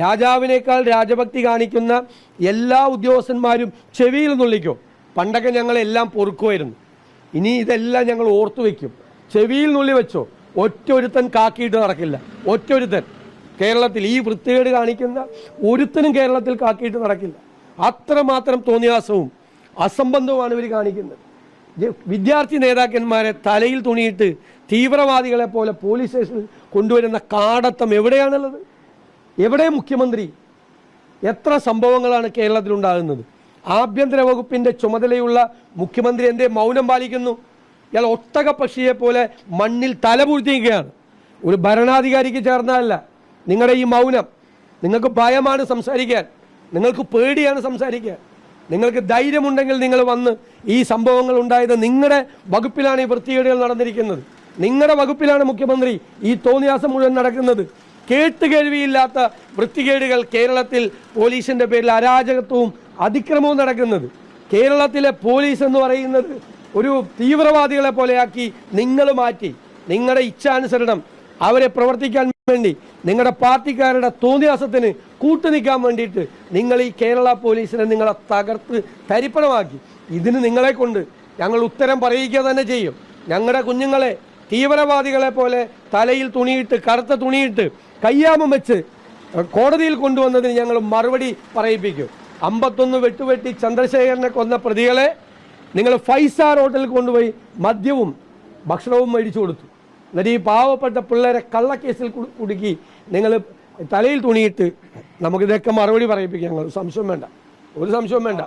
രാജാവിനേക്കാൾ രാജഭക്തി കാണിക്കുന്ന എല്ലാ ഉദ്യോഗസ്ഥന്മാരും ചെവിയിൽ നുള്ളിക്കോ. പണ്ടൊക്കെ ഞങ്ങളെല്ലാം പൊറുക്കുമായിരുന്നു. ഇനി ഇതെല്ലാം ഞങ്ങൾ ഓർത്തു വയ്ക്കും ചെവിയിൽ നുള്ളി വെച്ചോ. ഒറ്റൊരുത്തൻ കാക്കിയിട്ട് നടക്കില്ല. ഒറ്റൊരുത്തൻ. കേരളത്തിൽ ഈ വൃത്തികേട് കാണിക്കുന്ന ഒരുത്തനും കേരളത്തിൽ കാക്കിയിട്ട് നടക്കില്ല. അത്രമാത്രം തോന്നിയാസവും അസംബന്ധവുമാണ് ഇവർ കാണിക്കുന്നത്. വിദ്യാർത്ഥി നേതാക്കന്മാരെ തലയിൽ തുണിയിട്ട് തീവ്രവാദികളെ പോലെ പോലീസ് സ്റ്റേഷനിൽ കൊണ്ടുവരുന്ന കാടത്തം എവിടെയാണുള്ളത്? എവിടെ മുഖ്യമന്ത്രി എത്ര സംഭവങ്ങളാണ് കേരളത്തിലുണ്ടാകുന്നത്? ആഭ്യന്തര വകുപ്പിന്റെ ചുമതലയുള്ള മുഖ്യമന്ത്രി എന്റെ മൗനം പാലിക്കുന്നു? ഇയാൾ ഒട്ടക പക്ഷിയെ പോലെ മണ്ണിൽ തലപൂഴ്ത്തിയിരിക്കുകയാണ് ഒരു ഭരണാധികാരിക്ക് ചേർന്നതല്ല. നിങ്ങളുടെ ഈ മൗനം. നിങ്ങൾക്ക് ഭയമാണ് സംസാരിക്കാൻ. നിങ്ങൾക്ക് പേടിയാണ് സംസാരിക്കാൻ. നിങ്ങൾക്ക് ധൈര്യമുണ്ടെങ്കിൽ നിങ്ങൾ വന്ന് ഈ സംഭവങ്ങൾ ഉണ്ടായത് നിങ്ങളുടെ വകുപ്പിലാണ് ഈ വൃത്തികേടുകൾ നടന്നിരിക്കുന്നത്. നിങ്ങളുടെ വകുപ്പിലാണ് മുഖ്യമന്ത്രി ഈ തോന്നിയാസം മുഴുവൻ നടക്കുന്നത്. കേട്ടുകേഴ്വിയില്ലാത്ത വൃത്തികേടുകൾ കേരളത്തിൽ പോലീസിന്റെ പേരിൽ അരാജകത്വവും അതിക്രമവും നടക്കുന്നത്. കേരളത്തിലെ പോലീസ് എന്ന് പറയുന്നത് ഒരു തീവ്രവാദികളെ പോലെയാക്കി നിങ്ങൾ മാറ്റി നിങ്ങളുടെ ഇച്ഛാനുസരണം അവരെ പ്രവർത്തിക്കാൻ വേണ്ടി നിങ്ങളുടെ പാർട്ടിക്കാരുടെ തോന്നിയാസത്തിന് കൂട്ടുനിൽക്കാൻ വേണ്ടിയിട്ട് നിങ്ങൾ ഈ കേരള പോലീസിനെ നിങ്ങളെ തകർത്ത് തരിപ്പണമാക്കി. ഇതിന് നിങ്ങളെ കൊണ്ട് ഞങ്ങൾ ഉത്തരം പറയിക്കുക തന്നെ ചെയ്യും. ഞങ്ങളുടെ കുഞ്ഞുങ്ങളെ തീവ്രവാദികളെ പോലെ തലയിൽ തുണിയിട്ട് കറുത്ത തുണിയിട്ട് കയ്യാമം വെച്ച് കോടതിയിൽ കൊണ്ടുവന്നതിന് ഞങ്ങൾ മറുപടി പറയിപ്പിക്കും. അമ്പത്തൊന്ന് വെട്ടുവെട്ടി ചന്ദ്രശേഖരനെ കൊന്ന പ്രതികളെ നിങ്ങൾ ഫൈവ് സ്റ്റാർ ഹോട്ടലിൽ കൊണ്ടുപോയി മദ്യവും ഭക്ഷണവും മേടിച്ചു കൊടുത്തു. എന്നിട്ട് ഈ പാവപ്പെട്ട പിള്ളേരെ കള്ളക്കേസിൽ കുടുക്കി നിങ്ങൾ തലയിൽ തുണിയിട്ട് നമുക്കിതൊക്കെ മറുപടി പറയിപ്പിക്കാം. ഞങ്ങൾ സംശയം വേണ്ട. ഒരു സംശയവും വേണ്ട.